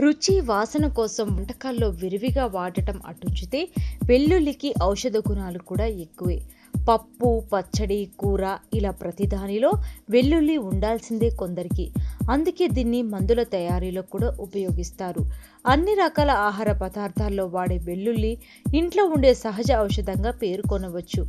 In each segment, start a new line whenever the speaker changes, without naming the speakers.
రుచి వాసన కోసం వంటకాల్లో విరివిగా వాడటం అటుంచితే వెల్లుల్లికి ఔషధ గుణాలు కూడా ఎక్కువే. పప్పు పచ్చడి కూర ఇలా ప్రతి దానిలో వెల్లుల్లి ఉండాల్సిందే కొందరికి. అందుకే దీన్ని మందుల తయారీలో కూడా ఉపయోగిస్తారు. అన్ని రకాల ఆహార పదార్థాల్లో వాడే వెల్లుల్లి ఇంట్లో ఉండే సహజ ఔషధంగా పేర్కొనవచ్చు.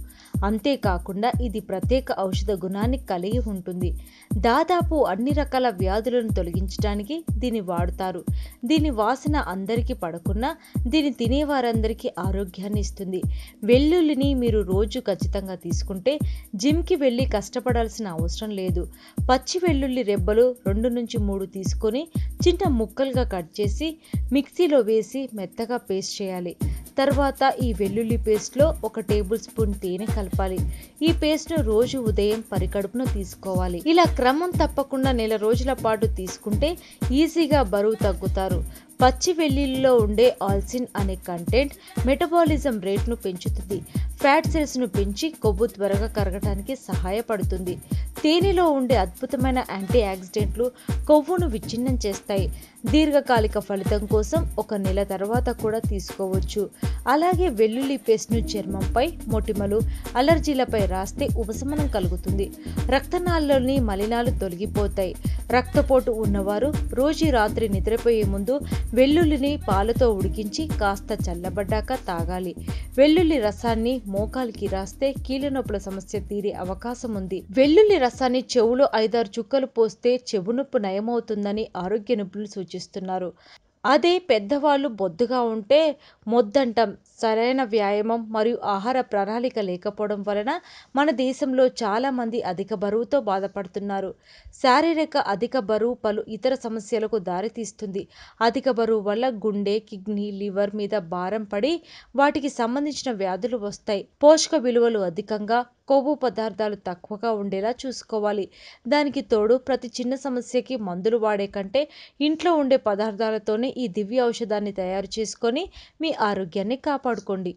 అంతేకాకుండా ఇది ప్రత్యేక ఔషధ గుణాన్ని కలిగి ఉంటుంది. దాదాపు అన్ని రకాల వ్యాధులను తొలగించడానికి దీన్ని వాడుతారు. దీని వాసన అందరికీ పడకున్నా దీన్ని తినేవారందరికీ ఆరోగ్యాన్ని ఇస్తుంది. వెల్లుల్లిని మీరు రోజు ఖచ్చితంగా తీసుకుంటే జిమ్కి వెళ్ళి కష్టపడాల్సిన అవసరం లేదు. పచ్చి వెల్లుల్లి రెబ్బలు రెండు నుంచి మూడు తీసుకొని చిన్న ముక్కలుగా కట్ చేసి మిక్సీలో వేసి మెత్తగా పేస్ట్ చేయాలి. తర్వాత ఈ వెల్లుల్లి పేస్ట్లో ఒక టేబుల్ స్పూన్ తేనె కలపాలి. ఈ పేస్ట్ను రోజు ఉదయం పరికడుపున తీసుకోవాలి. ఇలా క్రమం తప్పకుండా నెల రోజుల పాటు తీసుకుంటే ఈజీగా బరువు తగ్గుతారు. పచ్చి వెల్లుల్లిలో ఉండే ఆల్సిన్ అనే కంటెంట్ మెటబాలిజం రేట్ను పెంచుతుంది. ఫ్యాట్ సెల్స్ను పెంచి కొవ్వు త్వరగా కరగటానికి సహాయపడుతుంది. తేనెలో ఉండే అద్భుతమైన యాంటీ ఆక్సిడెంట్లు కొవ్వును విచ్ఛిన్నం చేస్తాయి. దీర్ఘకాలిక ఫలితం కోసం ఒక నెల తర్వాత కూడా తీసుకోవచ్చు. అలాగే వెల్లుల్లి పేస్ట్ను చర్మంపై మొటిమలు అలర్జీలపై రాస్తే ఉపశమనం కలుగుతుంది. రక్తనాళాల్లోని మలినాలు తొలగిపోతాయి. రక్తపోటు ఉన్నవారు రోజు రాత్రి నిద్రపోయే ముందు వెల్లుల్లిని పాలతో ఉడికించి కాస్త చల్లబడ్డాక తాగాలి. వెల్లుల్లి రసాన్ని మోకాలికి రాస్తే కీళ్ళనొప్పుల సమస్య తీరే అవకాశం ఉంది. వెల్లుల్లి రసాన్ని చెవులో ఐదారు చుక్కలు పోస్తే చెవునొప్పి నయమవుతుందని ఆరోగ్య నిపుణులు సూచిస్తున్నారు. అదే పెద్దవాళ్ళు బొద్దుగా ఉంటే మొద్దంటం సరైన వ్యాయామం మరియు ఆహార ప్రణాళిక లేకపోవడం వలన మన దేశంలో చాలామంది అధిక బరువుతో బాధపడుతున్నారు. శారీరక అధిక బరువు పలు ఇతర సమస్యలకు దారితీస్తుంది. అధిక బరువు వల్ల గుండె కిడ్నీ లివర్ మీద భారం పడి వాటికి సంబంధించిన వ్యాధులు వస్తాయి. పోషక విలువలు అధికంగా కొవ్వు పదార్థాలు తక్కువగా ఉండేలా చూసుకోవాలి. దానికి తోడు ప్రతి చిన్న సమస్యకి మందులు వాడే కంటే ఇంట్లో ఉండే పదార్థాలతోనే ఈ దివ్య ఔషధాన్ని తయారు చేసుకొని మీ ఆరోగ్యాన్ని కాపాడుకోండి.